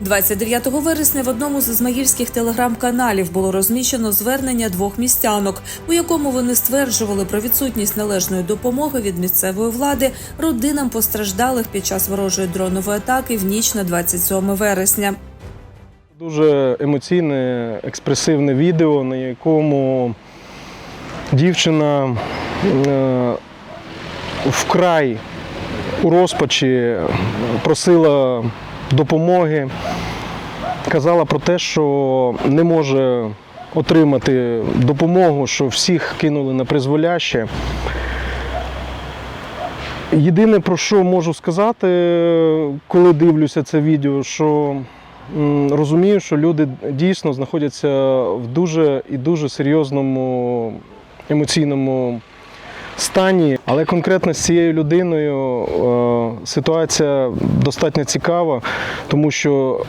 29 вересня в одному з ізмаїльських телеграм-каналів було розміщено звернення двох містянок, у якому вони стверджували про відсутність належної допомоги від місцевої влади родинам постраждалих під час ворожої дронової атаки в ніч на 27 вересня. Дуже емоційне, експресивне відео, на якому дівчина е, вкрай у розпачі просила допомоги, казала про те, що не може отримати допомогу, що всіх кинули на призволяще. Єдине, про що можу сказати, коли дивлюся це відео, що розумію, що люди дійсно знаходяться в дуже і дуже серйозному емоційному стані. Але конкретно з цією людиною е, ситуація достатньо цікава, тому що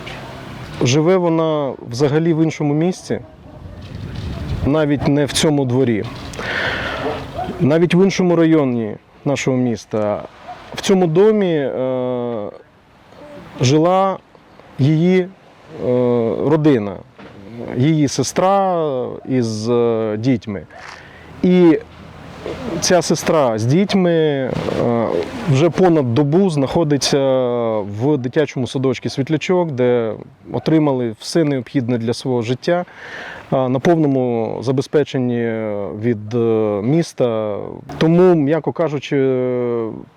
живе вона взагалі в іншому місці, навіть не в цьому дворі, навіть в іншому районі нашого міста. В цьому домі е, жила її е, родина, її сестра із дітьми. І ця сестра з дітьми е, вже понад добу знаходиться в дитячому садочку Світлячок, де отримали все необхідне для свого життя е, на повному забезпеченні від е, міста. Тому, м'яко кажучи,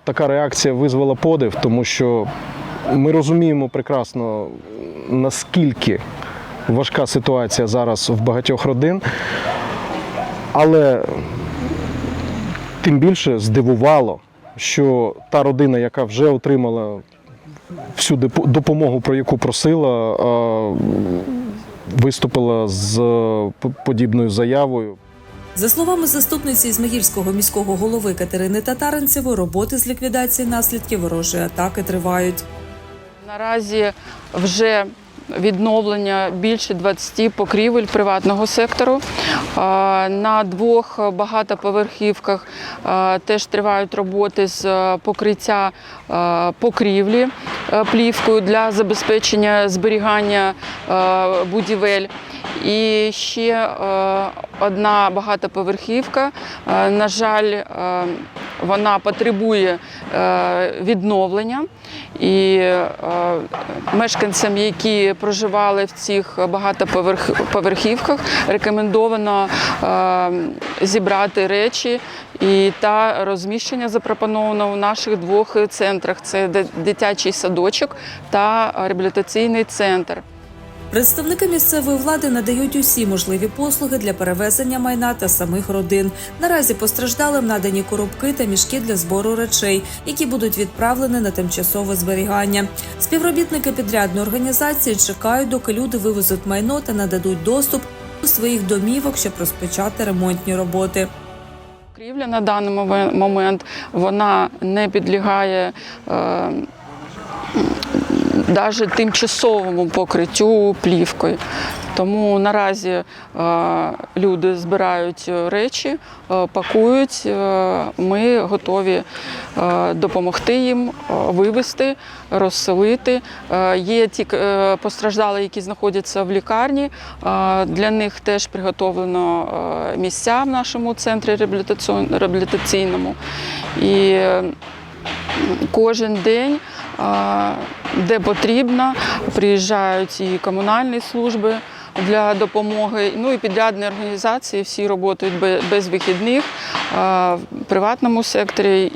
така реакція визвала подив, тому що ми розуміємо прекрасно, наскільки важка ситуація зараз в багатьох родин. Але тим більше здивувало, що та родина, яка вже отримала всю допомогу, про яку просила, виступила з подібною заявою. За словами заступниці Ізмаїльського міського голови Катерини Татаринцевої, роботи з ліквідації наслідків ворожої атаки тривають. Наразі вже відновлення більше 20 покрівель приватного сектору. На двох багатоповерхівках теж тривають роботи з е, покриття е, покрівлі е, плівкою для забезпечення зберігання будівель. І ще одна багатоповерхівка. На жаль, вона потребує е, відновлення. І е, мешканцям, які проживали в цих багатоповерхівках, рекомендовано е, зібрати речі і та розміщення запропоновано у наших двох центрах: це ди- дитячий садочок та реабілітаційний центр. Представники місцевої влади надають усі можливі послуги для перевезення майна та самих родин. Наразі постраждалим надані коробки та мішки для збору речей, які будуть відправлені на тимчасове зберігання. Співробітники підрядної організації чекають, доки люди вивезуть майно та нададуть доступ до своїх домівок, щоб розпочати ремонтні роботи. Покрівля на даний момент вона не підлягає е, навіть тимчасовому покриттю плівкою. Тому наразі е, люди збирають речі, е, пакують. Е, ми готові допомогти їм вивезти, розселити. Є ті постраждалі, які знаходяться в лікарні. Для них теж приготовлено місця в нашому центрі реабілітаційному. І кожен день, де потрібно, приїжджають і комунальні служби для допомоги. Ну і підрядні організації всі працюють без вихідних в приватному секторі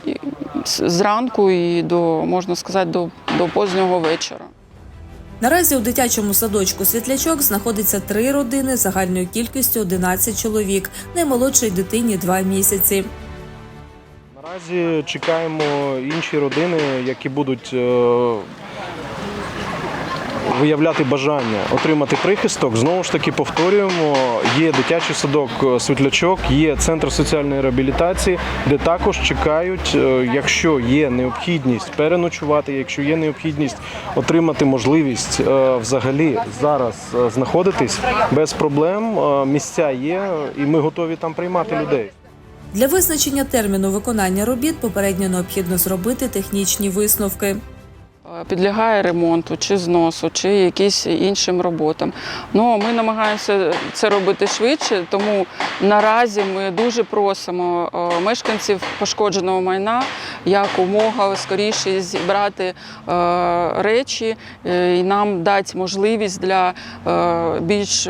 зранку і до можна сказати до, до позднього вечора. Наразі у дитячому садочку Світлячок знаходиться три родини загальною кількістю 11 чоловік. Наймолодшій дитині 2 місяці. Наразі чекаємо інші родини, які будуть е, виявляти бажання отримати прихисток. Знову ж таки повторюємо, є дитячий садок е, Світлячок, є центр соціальної реабілітації, де також чекають, е, якщо є необхідність переночувати, якщо є необхідність отримати можливість е, взагалі зараз знаходитись без проблем. Місця є, і ми готові там приймати людей. Для визначення терміну виконання робіт попередньо необхідно зробити технічні висновки. Підлягає ремонту, чи зносу, чи якісь іншим роботам. Ну ми намагаємося це робити швидше, тому наразі ми дуже просимо е, мешканців пошкодженого майна якомога скоріше зібрати е, речі е, і нам дати можливість для більш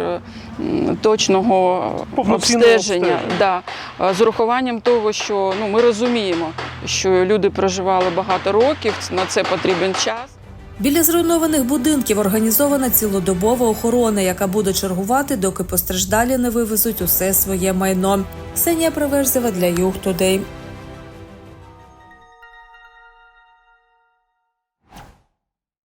точного обстеження. Да. З урахуванням того, що ну, ми розуміємо, що люди проживали багато років, на це потрібен час. Біля зруйнованих будинків організована цілодобова охорона, яка буде чергувати, доки постраждалі не вивезуть усе своє майно. Ксенія Приверзева для Юг Тудей.